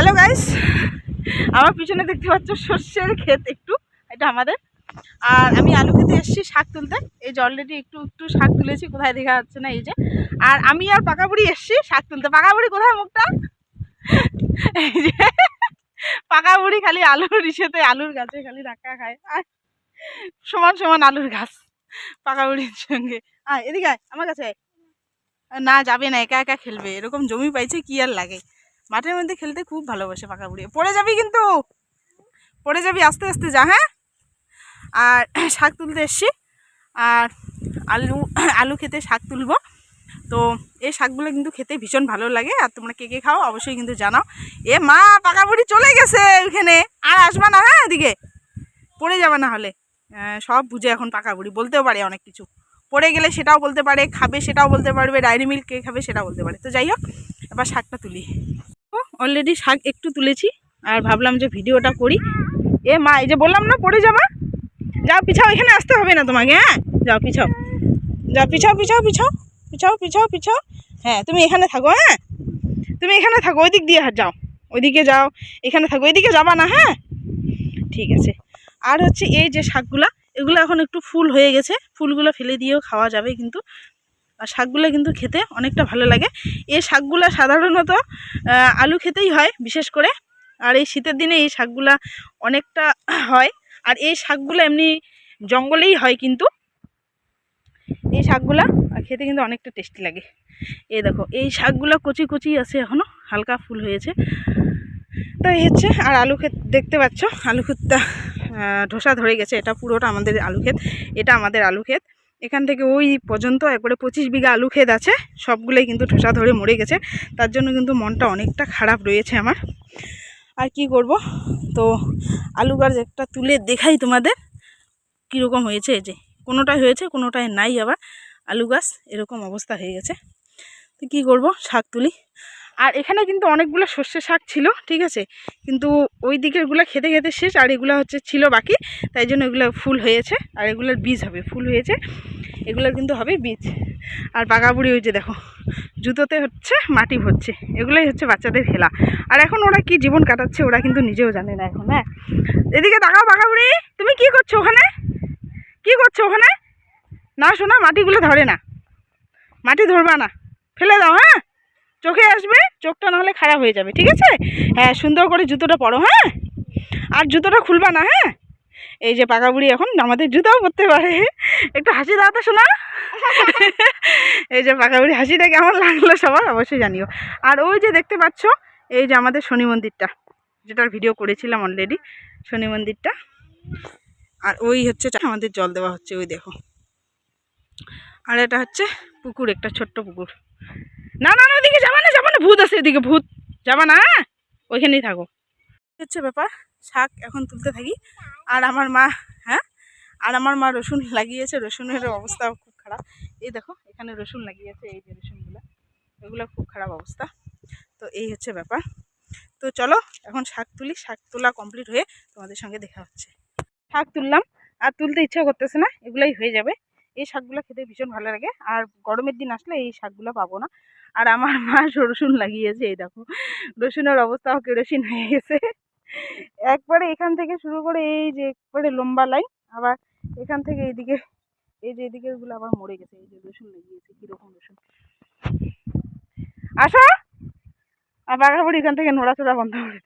Hello guys আমার পিছনে দেখতে পাচ্ছ সর্ষের ক্ষেত একটু, এটা আমাদের। আর আমি আলু খেতে এসেছি শাক তুলতে। এই যে অলরেডি একটু একটু শাক তুলেছি, কোথায় দেখা যাচ্ছে না এই যে। আর আমি আর পাকা বুড়ি এসেছি শাক তুলতে। পাকা বুড়ি কোথায় মুখটা? এই যে, পাকা বুড়ি খালি আলুর ইসেতে, আলুর গাছে খালি ধাক্কা খায়। আর সমান সমান আলুর গাছ পাকা বুড়ির সঙ্গে। আয়, এদিকে আমার কাছে না, যাবে না, একা একা খেলবে। এরকম জমি পাইছে, কি আর লাগে? মাঠের মধ্যে খেলতে খুব ভালোবাসে পাকা বুড়ি। পড়ে যাবি কিন্তু। পড়ে যাবি আস্তে আস্তে যা হ্যাঁ? আর শাক তুলতে এসছি। আর আলু আলু খেতে শাক তুলবো। তো এই শাকগুলো কিন্তু খেতে ভীষণ ভালো লাগে। আর তোমরা কে কে খাও অবশ্যই কিন্তু জানাও। এ মা, পাকা বুড়ি চলে গেছে ওইখানে আর আসবা না হ্যাঁ এদিকে? পড়ে যাবে না হলে। সব বুঝে এখন পাকা বুড়ি। বলতেও পারে অনেক কিছু। পড়ে গেলে সেটাও বলতে পারে, খাবে সেটাও বলতে পারবে, ডায়েরি মিল্ক কে খাবে সেটাও বলতে পারে। তো যাই হোক, এবার শাকটা তুলি। অলরেডি শাক একটু তুলেছি, আর ভাবলাম যে ভিডিওটা করি। এ মা, এই যে বললাম না, পড়ে যাবা? যাও, পিছাও, এখানে আসতে হবে না তোমাকে হ্যাঁ? যাও, পিছাও। যাও, পিছাও পিছাও পিছাও পিছাও পিছাও পিছাও। হ্যাঁ তুমি এখানে থাকো হ্যাঁ? তুমি এখানে থাকো ওই দিক দিয়ে যাও। ওইদিকে যাও, এখানে থাকো, ওইদিকে যাবা না হ্যাঁ? ঠিক আছে। আর হচ্ছে এই যে শাকগুলা, এগুলো এখন একটু ফুল হয়ে গেছে, ফুলগুলো ফেলে দিয়েও খাওয়া যাবে কিন্তু। আর শাকগুলো কিন্তু খেতে অনেকটা ভালো লাগে। এই শাকগুলো সাধারণত আলু খেতেই হয় বিশেষ করে। আর এই শীতের দিনে এই শাকগুলা অনেকটা হয়। আর এই শাকগুলো এমনি জঙ্গলেই হয় কিন্তু। এই শাকগুলা খেতে কিন্তু অনেকটা টেস্টি লাগে। এই দেখো, এই শাকগুলো কচি কচি আছে এখনও হালকা ফুল হয়েছে। তো এই হচ্ছে, আর আলু ক্ষেত, দেখতে পাচ্ছ, আলু ক্ষেতটা ধসা ধরে গেছে। এটা পুরোটা আমাদের আলু ক্ষেত, এটা আমাদের আলু ক্ষেত। এখান থেকে ওই পর্যন্ত একবারে পঁচিশ বিঘা আলু ক্ষেত আছে, সবগুলোই কিন্তু ঠোসা ধরে মরে গেছে। তার জন্য কিন্তু মনটা অনেকটা খারাপ রয়েছে আমার। আর কি করব? তো আলু গাছ একটা তুলে দেখাই তোমাদের কীরকম হয়েছে এই যে। কোনোটাই হয়েছে, কোনোটাই নাই আবার। আলু গাছ এরকম অবস্থা হয়ে গেছে। তো কী করব? শাক তুলি। আর এখানে কিন্তু অনেকগুলো সর্ষে শাক ছিল, ঠিক আছে? কিন্তু ওই দিকেরগুলো খেতে খেতে শেষ, আর এগুলো হচ্ছে ছিল বাকি, তাই জন্য এগুলো ফুল হয়েছে, আর এগুলোর বীজ হবে, ফুল হয়েছে, এগুলোর কিন্তু হবে বীজ। আর বাগাবুড়ি ওই যে দেখো, জুতোতে হচ্ছে, মাটি ভরছে, এগুলোই হচ্ছে বাচ্চাদের খেলা। আর এখন ওরা কি জীবন কাটাচ্ছে ওরা কিন্তু নিজেও জানে না এখন হ্যাঁ? এদিকে তাকাও বাগাবুড়ি, তুমি কি করছ ওখানে? কি করছ ওখানে? না শোনা, মাটিগুলো ধরে না। মাটি ধরবা না। ফেলে দাও হ্যাঁ? চোখে আসবে চোখটা নাহলে খারাপ হয়ে যাবে ঠিক আছে? হ্যাঁ সুন্দর করে জুতোটা পরো হ্যাঁ? আর জুতোটা খুলবা না হ্যাঁ? এই যে পাকা বুড়ি এখন আমাদের জুতোও পরতে পারে। একটু হাসি দাও তো শোনা এই যে পাকা বুড়ি হাসিটা কেমন লাগল সবার অবশ্যই জানিও। আর ওই যে দেখতে পাচ্ছ এই যে আমাদের শনি মন্দিরটা যেটার ভিডিও করেছিলাম অলরেডি শনি মন্দিরটা। আর ওই হচ্ছে আমাদের জল দেওয়া হচ্ছে ওই দেখো। আর এটা হচ্ছে পুকুর একটা ছোট্ট পুকুর। না না না, ওদিকে যাবা না যাবা না, ভূত আছে এদিকে, ভূত। যাবা না হ্যাঁ? ওইখানেই থাকো। হচ্ছে ব্যাপার, শাক এখন তুলতে থাকি। আর আমার মা হ্যাঁ? আর আমার মা রসুন লাগিয়েছে, রসুনের অবস্থাও খুব খারাপ। এই দেখো, এখানে রসুন লাগিয়েছে, এই যে রসুনগুলো, এগুলো খুব খারাপ অবস্থা। তো এই হচ্ছে ব্যাপার। তো চলো, এখন শাক তুলি, শাক তোলা কমপ্লিট হয়ে তোমাদের সঙ্গে দেখা হচ্ছে। শাক তুললাম, আর তুলতে ইচ্ছা করতেছে না, এগুলাই হয়ে যাবে। এই শাকগুলো খেতে ভীষণ ভালো লাগে। আর গরমের দিন আসলে এই শাকগুলো পাবো না। আর আমার মা রসুন লাগিয়েছে, এই দেখো। রসুনের অবস্থাও কেরোসিন হয়ে গেছে। একবারে এখান থেকে শুরু করে এই যে একবারে লম্বা লাইন, আবার এখান থেকে এইদিকে, এই যে এদিকে গুলো আবার মরে গেছে। এই যে রসুন লাগিয়েছে, কীরকম রসুন। আসো! আর বাঘাবুড়ি এখান থেকে নড়াচড়া বন্ধ করে